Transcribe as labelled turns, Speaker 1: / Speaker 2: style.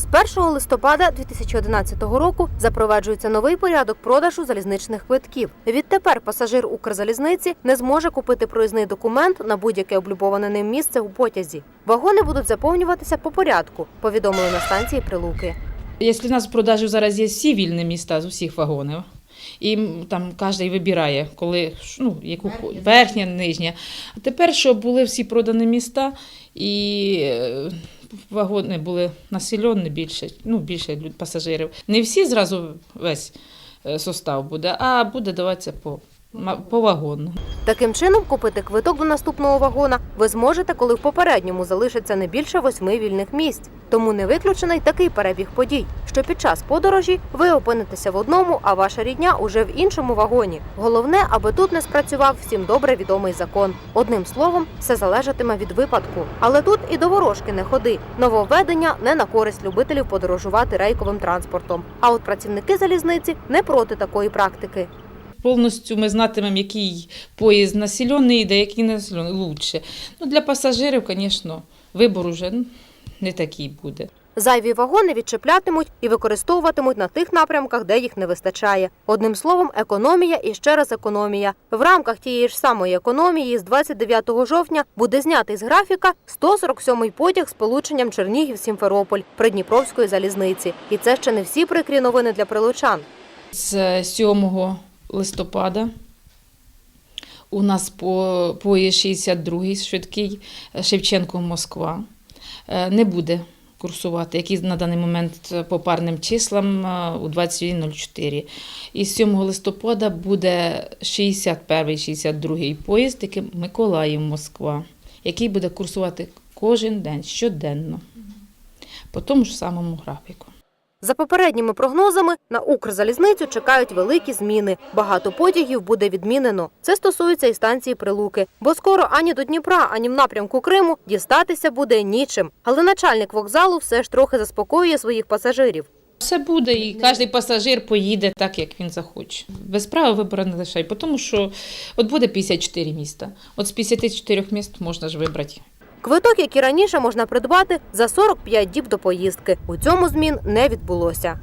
Speaker 1: З 1 листопада 2011 року запроваджується новий порядок продажу залізничних квитків. Відтепер пасажир Укрзалізниці не зможе купити проїзний документ на будь-яке облюбоване ним місце у потязі. Вагони будуть заповнюватися по порядку, повідомили на станції Прилуки.
Speaker 2: Якщо у нас в продажі зараз є всі вільні міста з усіх вагонів, і там кожен вибирає, коли ну, яку верхня, нижня. А тепер, щоб були всі продані міста і е, вагони були населені більше, ну, більше пасажирів. Не всі зразу весь е, состав буде, а буде даватися по, по вагону.
Speaker 1: Таким чином, купити квиток до наступного вагона ви зможете, коли в попередньому залишиться не більше восьми вільних місць. Тому не виключений такий перебіг подій, що під час подорожі ви опинитеся в одному, а ваша рідня уже в іншому вагоні. Головне, аби тут не спрацював всім добре відомий закон. Одним словом, все залежатиме від випадку. Але тут і до ворожки не ходи. Нововведення не на користь любителів подорожувати рейковим транспортом. А от працівники залізниці не проти такої практики.
Speaker 2: Повністю ми знатимемо, який поїзд населений, де який не населений лучше. Ну, для пасажирів, звісно, вибор уже не такий буде.
Speaker 1: Зайві вагони відчеплятимуть і використовуватимуть на тих напрямках, де їх не вистачає. Одним словом, економія і ще раз економія. В рамках тієї ж самої економії з 29 жовтня буде знятий з графіка 147-й потяг з полученням Чернігів-Сімферополь Придніпровської залізниці. І це ще не всі прикрі новини для прилучан.
Speaker 2: З 7 листопада у нас по поїзд 62-й швидкий Шевченко-Москва е, не буде курсувати, який на даний момент по парним числам е, у 21.04. І 7 листопада буде 61-62-й поїзд, який Миколаїв-Москва, який буде курсувати кожен день, щоденно, по тому ж самому графіку.
Speaker 1: За попередніми прогнозами на Укрзалізницю чекають великі зміни. Багато потягів буде відмінено. Це стосується і станції Прилуки, бо скоро ані до Дніпра, ані в напрямку Криму дістатися буде нічим. Але начальник вокзалу все ж трохи заспокоює своїх пасажирів.
Speaker 2: Все буде, і кожен пасажир поїде так, як він захоче. Без права вибору не лишай, тому що от буде 54 міста. От з 54 міст можна ж вибрати.
Speaker 1: Квиток, як і раніше, можна придбати за 45 діб до поїздки. У цьому змін не відбулося.